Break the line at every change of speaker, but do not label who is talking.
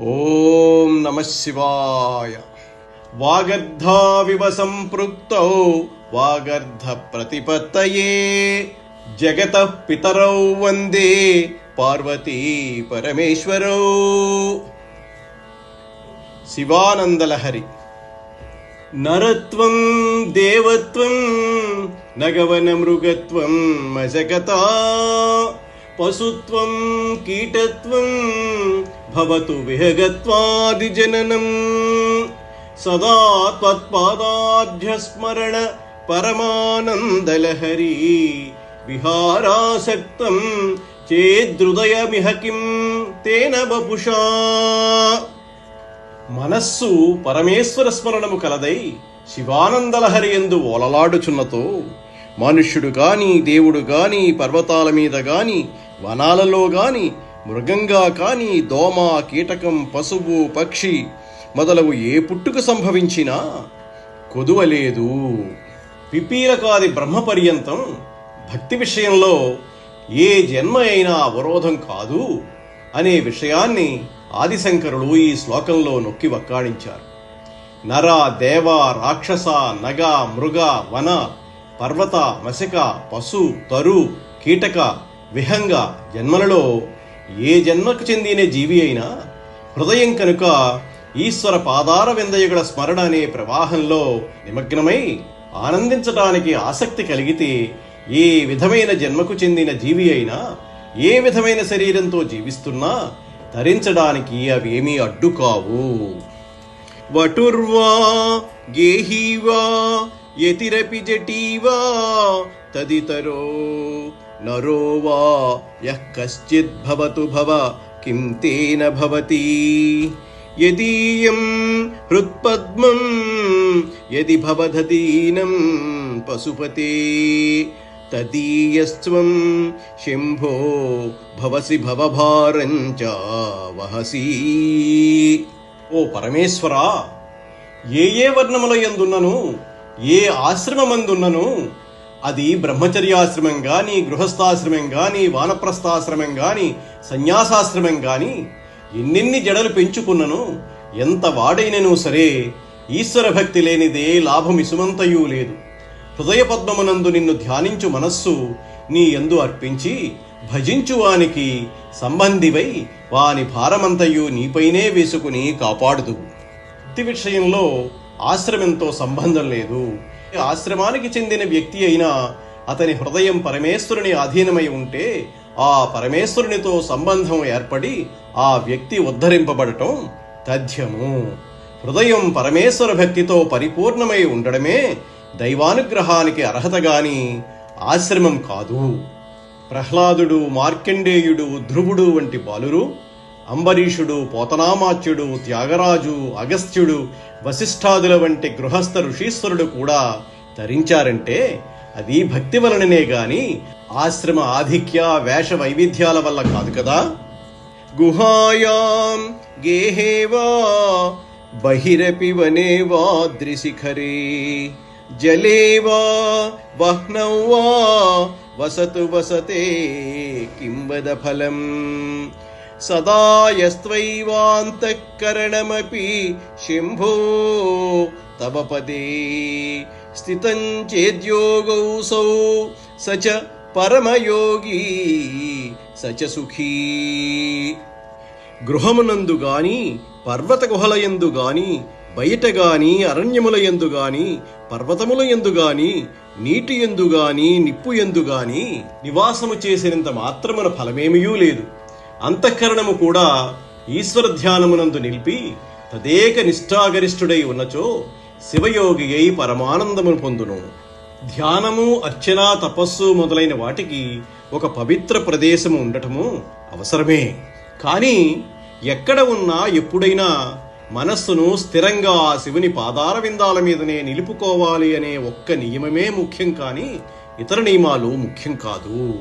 ఓం నమ శివాయ. వాగర్ధావివ సంపృక్తౌ వాగర్ధ ప్రతిపత్తయే. జగత పితరౌ వందే పార్వతీ పరమేశ్వరౌ. శివానందలహరి. నరత్వం దేవత్వం నగవన మృగత్వం మజగతా. పశుత్వం కీటత్వం భవతు విహగత్వాదిజననం. సదా త్వత్పాదాఢ్యస్మరణ పరమానందలహరి విహారాసక్తం చేదృదయమిహ కిం తేన వపుషా మనస్సు పరమేశ్వర స్మరణము కలదై శివానందలహరి ఎందు ఓలలాడుచున్నతో మనుష్యుడు కానీ దేవుడు కానీ పర్వతాల మీద కానీ వనాలలో కానీ మృగంగా కానీ దోమ కీటకం పశువు పక్షి మొదలగు ఏ పుట్టుక సంభవించినా కొదువలేదు. పిపీలకాది బ్రహ్మ పర్యంతం భక్తి విషయంలో ఏ జన్మ అయినా అవరోధం కాదు అనే విషయాన్ని ఆదిశంకరులు ఈ శ్లోకంలో నొక్కి వక్కాణించారు. నర దేవ రాక్షస నగ మృగ వన పర్వత మసిక పశు తరు కీటక విహంగ జన్మలలో ఏ జన్మకు చెందిన జీవి అయినా హృదయం కనుక ఈశ్వర పాదార విందయుగల స్మరణ అనే ప్రవాహంలో నిమగ్నమై ఆనందించటానికి ఆసక్తి కలిగితే ఏ విధమైన జన్మకు చెందిన జీవి అయినా ఏ విధమైన శరీరంతో జీవిస్తున్నా ధరించడానికి అవేమీ అడ్డు కావు వటుర్వా గేహీవా యతిరపి జటీవా తదితరో నరో వా యః కశ్చిద్ భవతు భవ కిం తేన భవతి యదీయం హృత్పద్మం యది భవదీనం పశుపతే తదీయస్త్వం శంభో భవసి భవభారంచ వహసి ఓ పరమేశ్వరా ఏ ఏ వర్ణముల ఎందున్నను ఏ ఆశ్రమమందున్నను? అది బ్రహ్మచర్యాశ్రమం గాని గృహస్థాశ్రమం గాని వానప్రస్థాశ్రమం గాని సన్యాసాశ్రమం గాని ఎన్నెన్ని జడలు పెంచుకున్నను? ఎంత వాడైనను సరే ఈశ్వర భక్తి లేనిదే లాభమిసుమంతయూ లేదు. హృదయ పద్మమునందు నిన్ను ధ్యానించు మనస్సు నీ ఎందు అర్పించి భజించు వానికి సంబంధివై వాని భారమంతయు నీపైనే వేసుకుని కాపాడుదు భక్తి విషయంలో ఆశ్రమంతో సంబంధం లేదు. ఆశ్రమానికి చెందిన వ్యక్తి అయినా అతని హృదయం పరమేశ్వరుని అధీనమై ఉంటే ఆ పరమేశ్వరునితో సంబంధం ఏర్పడి ఆ వ్యక్తి ఉద్ధరింపబడటం తథ్యము. హృదయం పరమేశ్వర భక్తితో పరిపూర్ణమై ఉండడమే దైవానుగ్రహానికి అర్హత గాని ఆశ్రమం కాదు. ప్రహ్లాదుడు మార్కండేయుడు ధ్రువుడు వంటి బాలురు అంబరీషుడు పోతనామాచ్యుడు త్యాగరాజు అగస్త్యుడు వశిష్ఠాదుల వంటి గృహస్థ ఋషీశ్వరుడు కూడా ధరించారంటే అది భక్తి వలననే గాని ఆశ్రమ ఆధిక్య వేష వైవిధ్యాల వల్ల కాదు కదా? గుహాయాం గేహేవా బహిరపి వనే వా ద్రిశిఖరే జలేవా వహ్నౌ వా వసతు వసతే కింబద ఫలం. సదా యస్త్వైవాంతఃకరణమపి శంభో తవ పదే స్థితం చేద్యోగౌసౌ స చ పరమయోగి స చ సుఖీ గృహమునందు గాని పర్వత గుహలయందు గాని బయట గాని అరణ్యముల యందు గాని పర్వతముల యందు గాని నీటి యందు గాని నిప్పు ఎందు గాని నివాసము చేసినంత మాత్రమున ఫలమేమియూ లేదు అంతఃకరణము కూడా ఈశ్వర ధ్యానమునందు నిలిపి తదేక నిష్ఠాగరిష్ఠుడై ఉన్నచో శివయోగి అయి పరమానందమును పొందును. ధ్యానము అర్చన తపస్సు మొదలైన వాటికి ఒక పవిత్ర ప్రదేశము ఉండటము అవసరమే. కానీ ఎక్కడ ఉన్నా ఎప్పుడైనా మనస్సును స్థిరంగా ఆ శివుని పాదార విందాల మీదనే నిలుపుకోవాలి అనే ఒక్క నియమమే ముఖ్యం కానీ ఇతర నియమాలు ముఖ్యం కాదు.